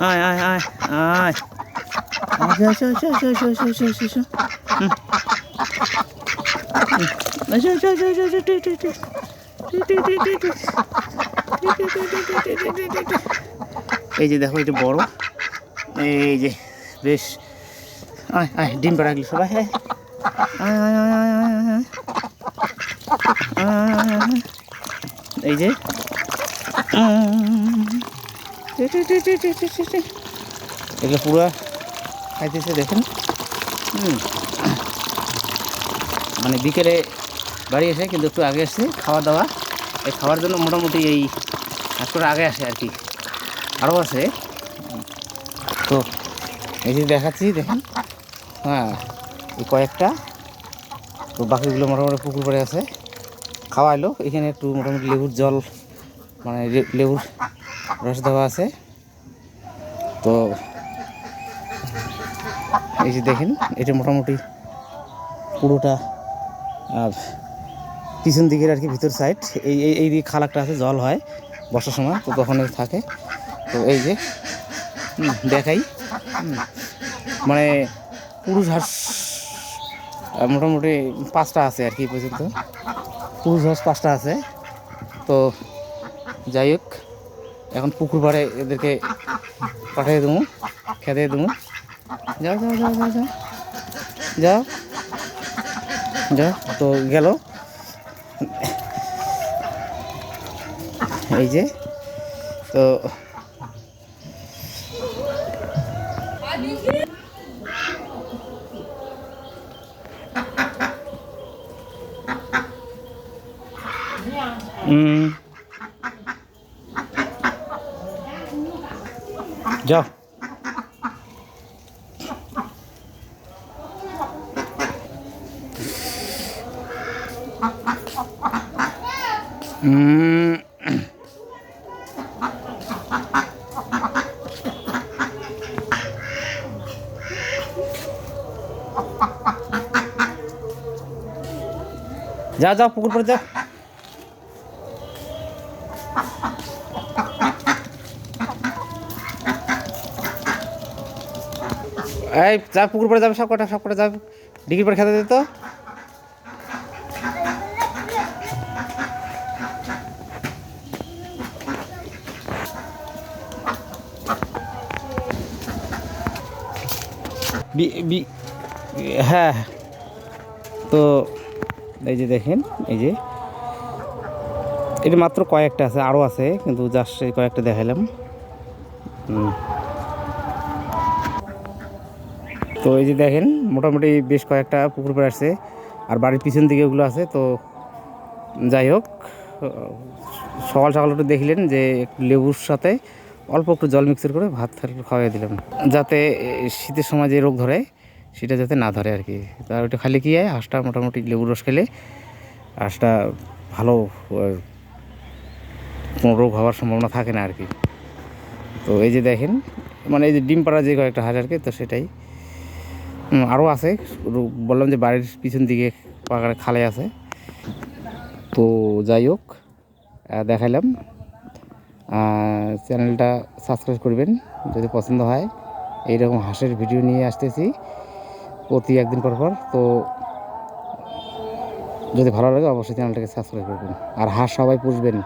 আয় আয় আয় আয় আচ্ছা টি টি টি টি টি টি টি টি এই যে দেখো, এটা বড়। এই যে বেশ। আয় আয়, ডিম পাড়াগলি সবাই হ্যাঁ। এই যে। এগুলো পুরো খাইতেছে, দেখেন। হুম। মানে বিকেলে বাড়ি এসে কিন্তু একটু আগে এসে খাওয়া দাওয়া। এই খাওয়ার জন্য মোটামুটি এই একটু আগে আসে আর কি। আরও আছে। তো এই যে দেখাচ্ছি, দেখেন। হ্যাঁ এই কয়েকটা। তো বাকিগুলো মোটামুটি পুকুর পরে আছে। খাওয়াইলো। এখানে একটু মোটামুটি লেবুর জল মানে লেবুর রস দেওয়া আছে। তো এই যে দেখেন, এটা মোটামুটি পুরোটা পিছন দিকের আর কি ভিতর সাইড এই এই দিকে খাল একটা আছে, জল হয় বর্ষার সময়, তো তখন থাকে। তো এই যে দেখাই। মানে পুরুষ হাঁস মোটামুটি পাঁচটা আছে আর কি পর্যন্ত। পুরুষ হাঁস পাঁচটা আছে। তো যাই হোক এখন পুকুর পাড়ে এদেরকে পাঠিয়ে দেবো, খেতে দেবো। যাও যাও যাও যাও যাও। যাও। যাও, তো গেল। এই যে, তো হুম হুম যা যাও পুকুর পরে যাও এই, যা, পুকুর পরে যাবে, সব কটা সব কটা যাবে। ডিগ্রি পরে খেতে দিত বি- হ্যাঁ তো, এই যে দেখেন, এই যে। এটা মাত্র কয়েকটা আছে আরও আছে, কিন্তু জাস্ট এই কয়েকটা দেখালাম হুম। তো এই যে দেখেন, মোটামুটি বেশ কয়েকটা পুকুর পাড়ে আসছে। আর বাড়ির পিছন দিকে ওগুলো আছে, তো যাই হোক, সকাল সকাল একটু দেখলেন যে একটু লেবুর সাথে অল্প একটু জল মিক্সার করে ভাত খাওয়াই দিলাম যাতে শীতের সময় যে রোগ ধরে, সেটা যাতে না ধরে আর কি। তার ওইটা খালি কী হয়, হাঁসটা মোটামুটি লেবুর রস খেলে হাঁসটা ভালো কোনো রোগ হওয়ার সম্ভাবনা থাকে না আর কি। তো এই যে দেখেন মানে এই যে ডিম পাড়া যে কয়েকটা হাঁস আর কি, তো সেটাই। আরও আছে। বললাম যে বাড়ির পিছন দিকে পাকার খালে আছে। তো যাই হোক দেখাইলাম। চ্যানেলটা সাবস্ক্রাইব করবেন যদি পছন্দ হয়। এইরকম হাঁসের ভিডিও নিয়ে আসতেছি প্রতি একদিন পর পর। তো যদি ভালো লাগে অবশ্যই চ্যানেলটাকে সাবস্ক্রাইব করবেন। আর হাঁস সবাই পুষবেন।